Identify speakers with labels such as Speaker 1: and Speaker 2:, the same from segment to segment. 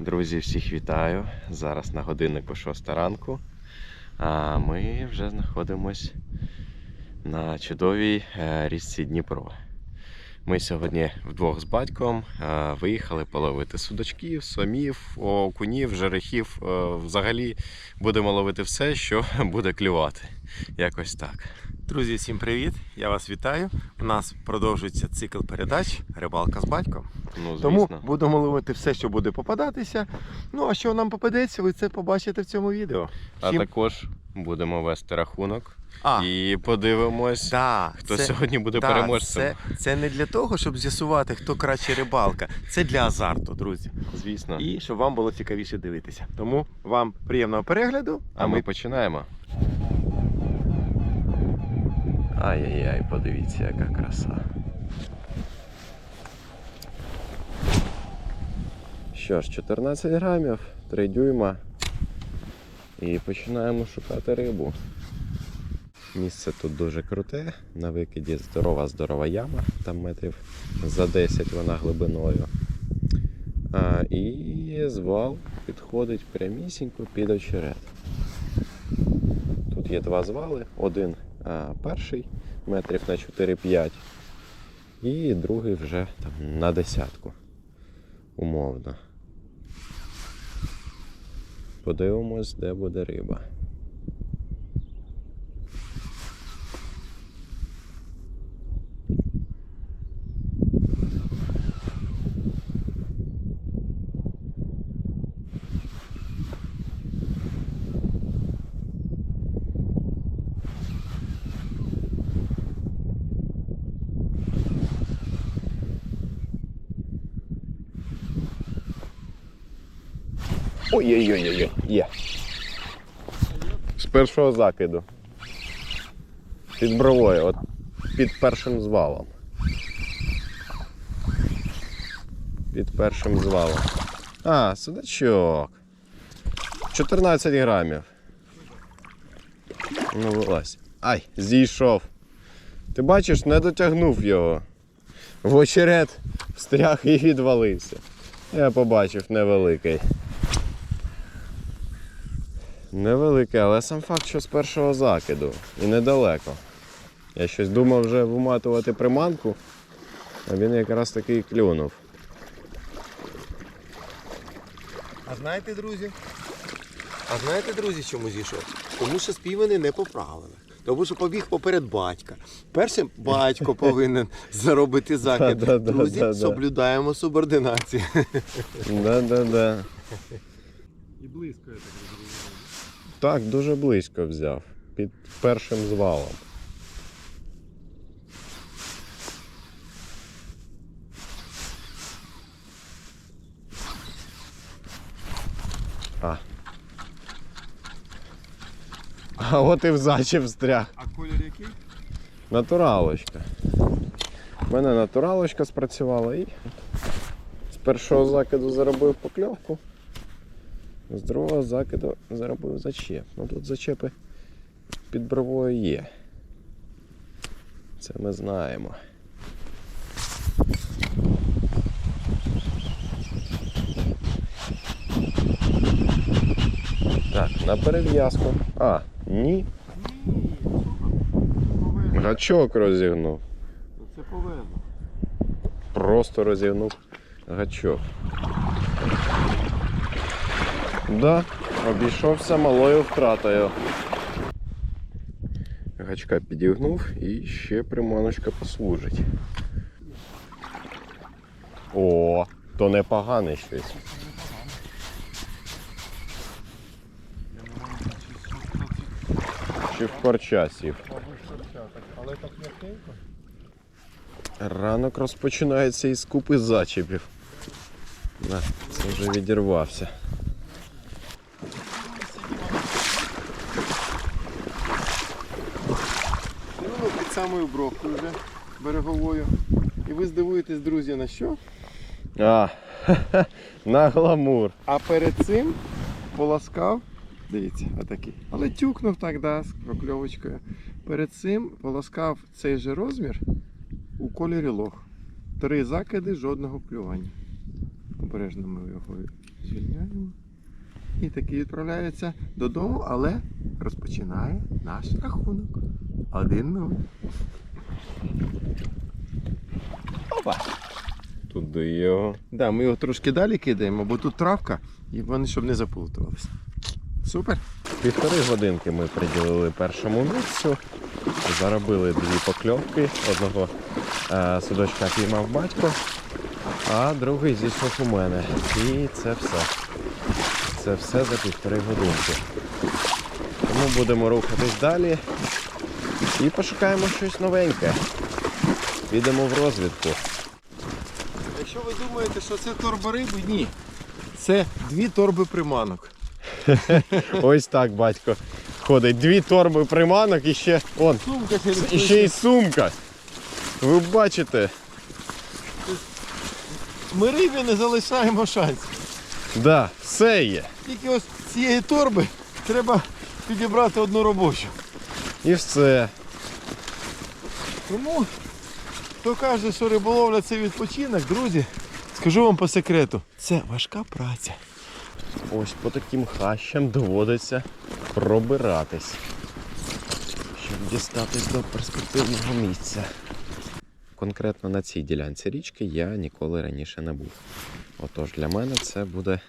Speaker 1: Друзі, всіх вітаю. Зараз на годиннику 6 ранку. А ми вже знаходимось на чудовій е, річці Дніпро. Ми сьогодні вдвох з батьком е, виїхали половити судачків, сомів, окунів, жерехів. Е, Взагалі будемо ловити все, що буде клювати. Якось так.
Speaker 2: Друзі, всім привіт! Я вас вітаю. У нас продовжується цикл передач Рибалка з батьком.
Speaker 1: Ну, звісно.
Speaker 2: Тому будемо ловити все, що буде попадатися. Ну а що нам попадеться, ви це побачите в цьому відео.
Speaker 1: А
Speaker 2: Всім-
Speaker 1: також будемо вести рахунок
Speaker 2: А,
Speaker 1: і подивимось,
Speaker 2: да,
Speaker 1: хто
Speaker 2: це-
Speaker 1: сьогодні буде
Speaker 2: да,
Speaker 1: переможцем.
Speaker 2: Це, це не для того, щоб з'ясувати, хто краще рибалка. Це для азарту, друзі.
Speaker 1: Звісно.
Speaker 2: І щоб вам було цікавіше дивитися. Тому вам приємного перегляду.
Speaker 1: А ми починаємо. Ай-яй-яй, подивіться, яка краса. Що ж, 14 грамів, 3 дюйма. І починаємо шукати рибу. Місце тут дуже круте, на викиді здорова-здорова яма, там метрів за 10 вона глибиною. А, і звал підходить прямісінько під очерет. Тут є два звали. Один перший метрів на 4-5, і другий вже там, на десятку. Умовно. Подивимось, де буде риба. Ой-ой-ой, є. З першого закиду. Під бровою, от під першим звалом. Під першим звалом. А, судачок. 14 грамів. Ну, вилазь. Ай, зійшов. Ти бачиш, не дотягнув його. В очерет встряг і відвалився. Я побачив невеликий. Невеликий, але сам факт, що з першого закиду і недалеко. Я щось думав вже виматувати приманку, а він якраз таки і клюнув.
Speaker 2: А знаєте, друзі? А знаєте, друзі, чому зійшов? Тому що співани не по правилах. Тому що побіг поперед батька. Першим батько повинен заробити закид. Друзі, соблюдаємо субординацію.
Speaker 1: Да-да-да.
Speaker 3: І близько, я так розумію.
Speaker 1: Так, дуже близько взяв. Під першим звалом. А. А от і в зачіп встряг.
Speaker 3: А колір який?
Speaker 1: Натуралочка. У мене натуралочка спрацювала і з першого закиду заробив покльовку, з другого закиду заробив зачеп. Ну тут зачепи під бровою є. Це ми знаємо. Так, на перев'язку. А, ні. Гачок розігнув.
Speaker 3: Ну, Це повезло.
Speaker 1: Просто розігнув гачок. Да, обійшовся малою втратою. Гачка підігнув і ще приманочка послужить. О, то непогане щось.
Speaker 3: Чи
Speaker 1: в корча сів.
Speaker 3: Але так м'якенько.
Speaker 1: Ранок розпочинається із купи зачепів. На, це вже відірвався.
Speaker 2: Ну, під самою бровкою вже береговою. І ви здивуєтесь, друзі, на що?
Speaker 1: А, на гламур.
Speaker 2: А перед цим полоскав, дивіться, отакий. Але тюкнув так, да, з прокльовочкою. Перед цим полоскав цей же розмір у кольорі лох. Три закиди, жодного клювання. Обережно ми його Звільняємо. І такий відправляється додому, але розпочинає наш рахунок. Один нуль. Опа!
Speaker 1: Туди його.
Speaker 2: Да, ми його трошки далі кидаємо, бо тут травка, і вони щоб не заплутувалися. Супер.
Speaker 1: Півтори годинки ми приділили першому місцю. Заробили дві покльовки. Одного е, судочка піймав батько, а другий зійшов у мене. І це все. Це все за півтори годинки. Тому будемо рухатись далі і пошукаємо щось новеньке. Підемо в розвідку.
Speaker 2: Якщо ви думаєте, що це торба риби, ні. Це дві торби приманок.
Speaker 1: Ось так батько ходить. Дві торби приманок і ще он,
Speaker 2: Сумка
Speaker 1: і ще й сумка. Ви бачите?
Speaker 2: Ми рибі не залишаємо шансів.
Speaker 1: Да, все є.
Speaker 2: Тільки ось з цієї торби треба підібрати одну робочу.
Speaker 1: І все.
Speaker 2: Тому, хто каже, що риболовля це відпочинок, друзі, скажу вам по секрету, це важка праця.
Speaker 1: Ось по таким хащам доводиться пробиратись, щоб дістатись до перспективного місця. Конкретно на цій ділянці річки я ніколи раніше не був. Отож для мене це буде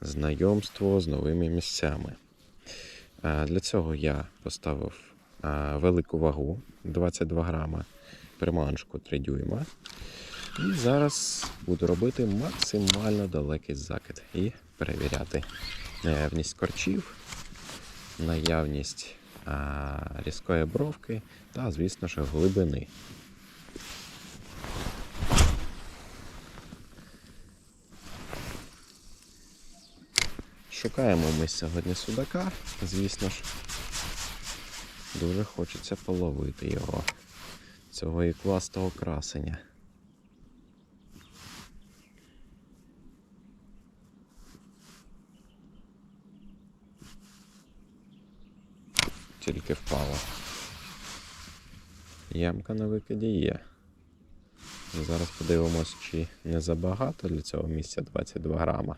Speaker 1: знайомство з новими місцями. Е, Для цього я поставив велику вагу 22 грама, приманочку 3 дюйма. І зараз буду робити максимально далекий закид і перевіряти наявність корчів, наявність різкої бровки та, звісно ж, глибини. Шукаємо ми сьогодні судака, звісно ж. Дуже хочеться половити його, цього ікластого красення. тільки впала. Ямка на викиді є. Зараз подивимось, чи не забагато для цього місця 22 грама.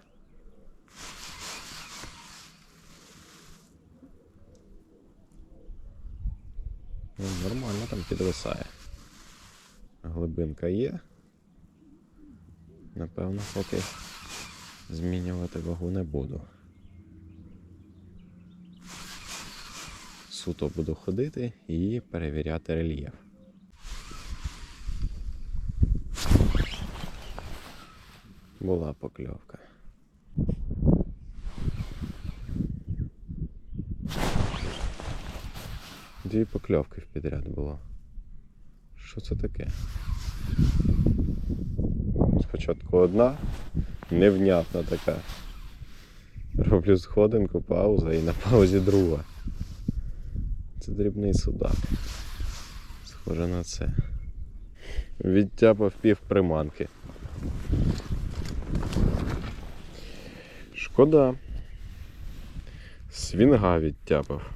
Speaker 1: Ну, нормально там підвисає. Глибинка є. Напевно, поки змінювати вагу не буду. суто буду ходити і перевіряти рельєф. Була покльовка. Дві покльовки в підряд було. Що це таке? Спочатку одна, невнятна така. Роблю сходинку, пауза і на паузі друга. Це дрібний судак. Схоже на це. Відтяпав пів приманки. Шкода. Свінга відтяпав.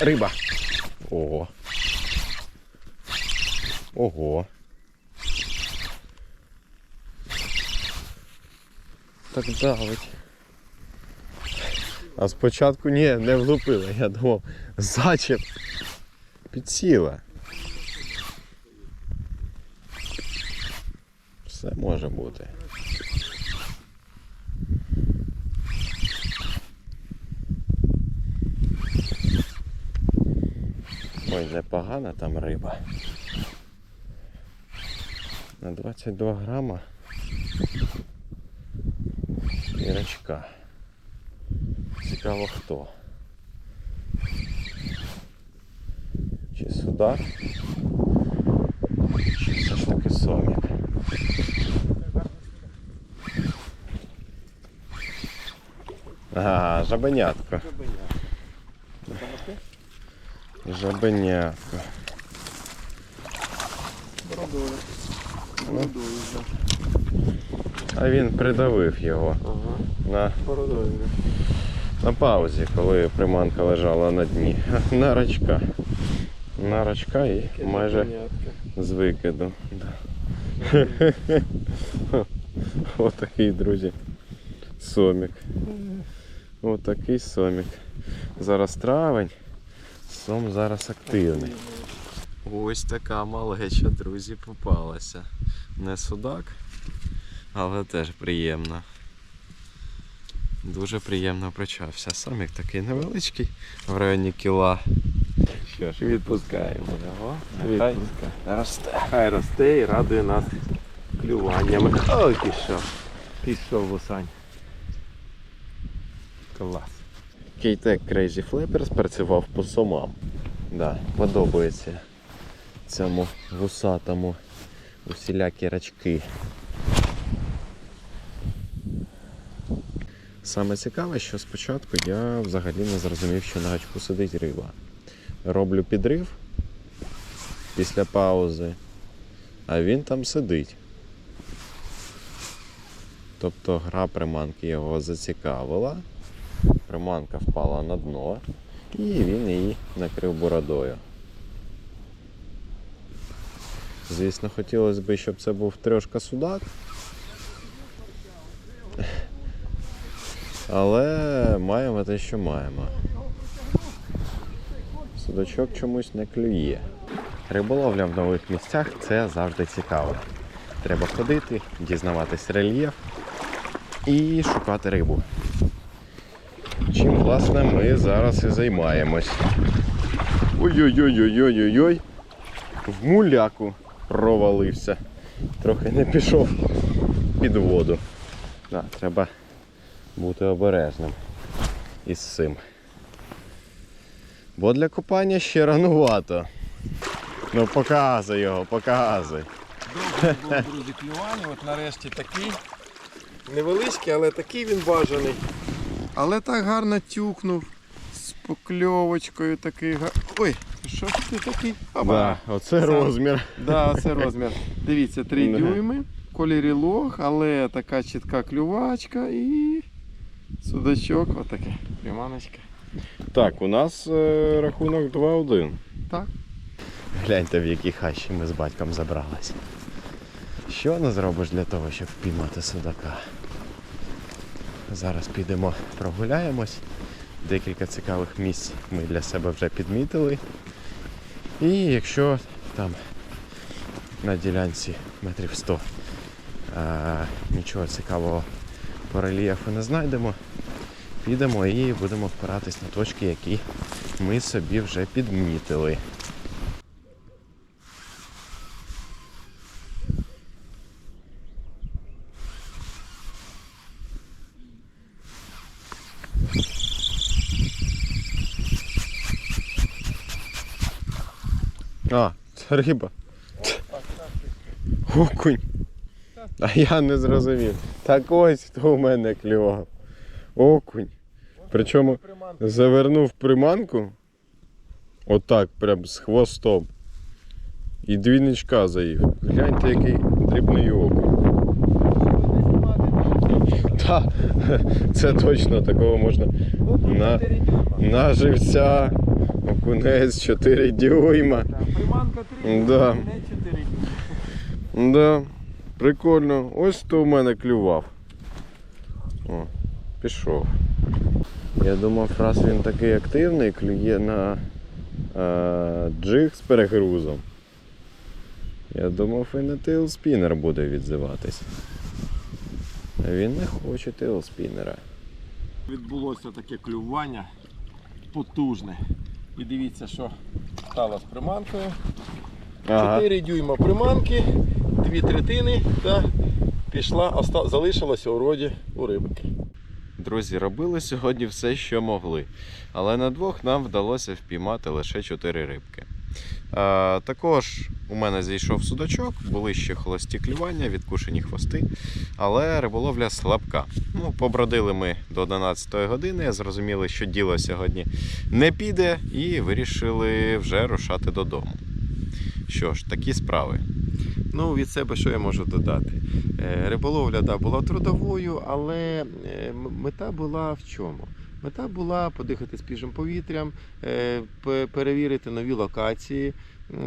Speaker 1: Риба. Ого. Ого. Так давить. А спочатку ні, не влупила, я думав, зачеп підсіла. Все може бути. Ой, непогана там риба. На 22 грама Ірочка. Цікаво хто. Чи судак? Чи все ж таки сомік? Ага, жабенятко. Жабенятко.
Speaker 3: Бородою.
Speaker 1: Ну.
Speaker 3: Бородою, да.
Speaker 1: А він придавив його
Speaker 2: Ага.
Speaker 1: на,
Speaker 2: Породою.
Speaker 1: на паузі, коли приманка лежала на дні. На рачка. На рачка і майже з викиду. Да. Отакий, друзі. Сомік. Отакий сомік. Зараз травень. Сом зараз активний. Ось така малеча, друзі, попалася. Не судак, але теж приємно. Дуже приємно почався. Сомік такий невеличкий, в районі кіла. Що ж, відпускаємо його. Нехай росте.
Speaker 2: Хай росте і радує нас клюваннями. Ой, пішов. Пішов вусань. Клас.
Speaker 1: Кейтек Crazy Flappers працював по сомам. Да, подобається цьому вусатому усілякі рачки. Саме цікаве, що спочатку я взагалі не зрозумів, що на гачку сидить риба. Роблю підрив після паузи, а він там сидить. Тобто гра приманки його зацікавила. Приманка впала на дно, і він її накрив бородою. Звісно, хотілося б, щоб це був трьошка судак. Але маємо те, що маємо. Судачок чомусь не клює. Риболовля в нових місцях це завжди цікаво. Треба ходити, дізнаватись рельєф і шукати рибу. Чим, власне, ми зараз і займаємось. Ой-ой-ой-ой-ой-ой-ой. В муляку провалився. Трохи не пішов під воду. Да, треба бути обережним із цим. Бо для купання ще ранувато. Ну показуй його, показуй.
Speaker 2: Довго було, друзі, клювання. От нарешті такий. Невеличкий, але такий він бажаний. Але так гарно тюкнув. З покльовочкою такий. га- Ой, що ж ти такий? Аба.
Speaker 1: Да, оце
Speaker 2: Сам.
Speaker 1: розмір.
Speaker 2: Да, це розмір. Дивіться, 3
Speaker 1: Да.
Speaker 2: дюйми, в кольорі лог, але така чітка клювачка і судачок, отаке. Приманочка.
Speaker 1: Так, у нас е, рахунок 2-1.
Speaker 2: Так.
Speaker 1: Гляньте, в які хащі ми з батьком забрались. Що не зробиш для того, щоб впіймати судака? Зараз підемо прогуляємось. Декілька цікавих місць ми для себе вже підмітили. І якщо там на ділянці метрів 100 е, нічого цікавого по рельєфу не знайдемо, підемо і будемо впиратись на точки, які ми собі вже підмітили. А, це риба. Окунь. А я не зрозумів. Так ось хто у мене клював. Окунь. Причому завернув приманку. Отак, прям з хвостом. І двійничка заїв. Гляньте, який дрібний окунь. Так, це точно такого можна. На, на живця, окунець 4 дюйма.
Speaker 2: Приманка 3
Speaker 1: Да.
Speaker 2: 4 дюйма.
Speaker 1: Да, прикольно. Ось хто у мене клював. О, пішов. Я думав, раз він такий активний, клює на е, джиг з перегрузом. Я думав, і на тейлспінер буде відзиватись. А він не хоче тейлспінера.
Speaker 2: Відбулося таке клювання потужне. І дивіться, що стало з приманкою. 4 дюйма приманки, 2 третини та пішла, оста- залишилося у роді у рибки.
Speaker 1: Друзі, робили сьогодні все, що могли. Але на двох нам вдалося впіймати лише 4 рибки. А, також у мене зійшов судачок, були ще холості клювання, відкушені хвости, але риболовля слабка. Ну, побродили ми до 11 години, зрозуміли, що діло сьогодні не піде, і вирішили вже рушати додому. Що ж, такі справи.
Speaker 2: Ну, від себе що я можу додати? Е, Риболовля да, була трудовою, але е, мета була в чому? Мета була подихати свіжим повітрям, е, перевірити нові локації,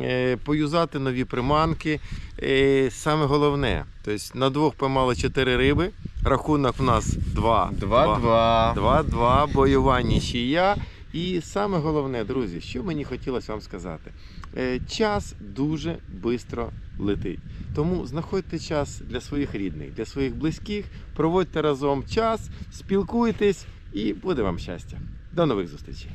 Speaker 2: е, поюзати нові приманки. Е, Саме головне, тобто на двох поймали чотири риби. Рахунок в нас 2.
Speaker 1: 2-2.
Speaker 2: 2-2, бойова нічия. І саме головне, друзі, що мені хотілося вам сказати. Час дуже швидко летить. Тому знаходьте час для своїх рідних, для своїх близьких, проводьте разом час, спілкуйтесь і буде вам щастя. До нових зустрічей!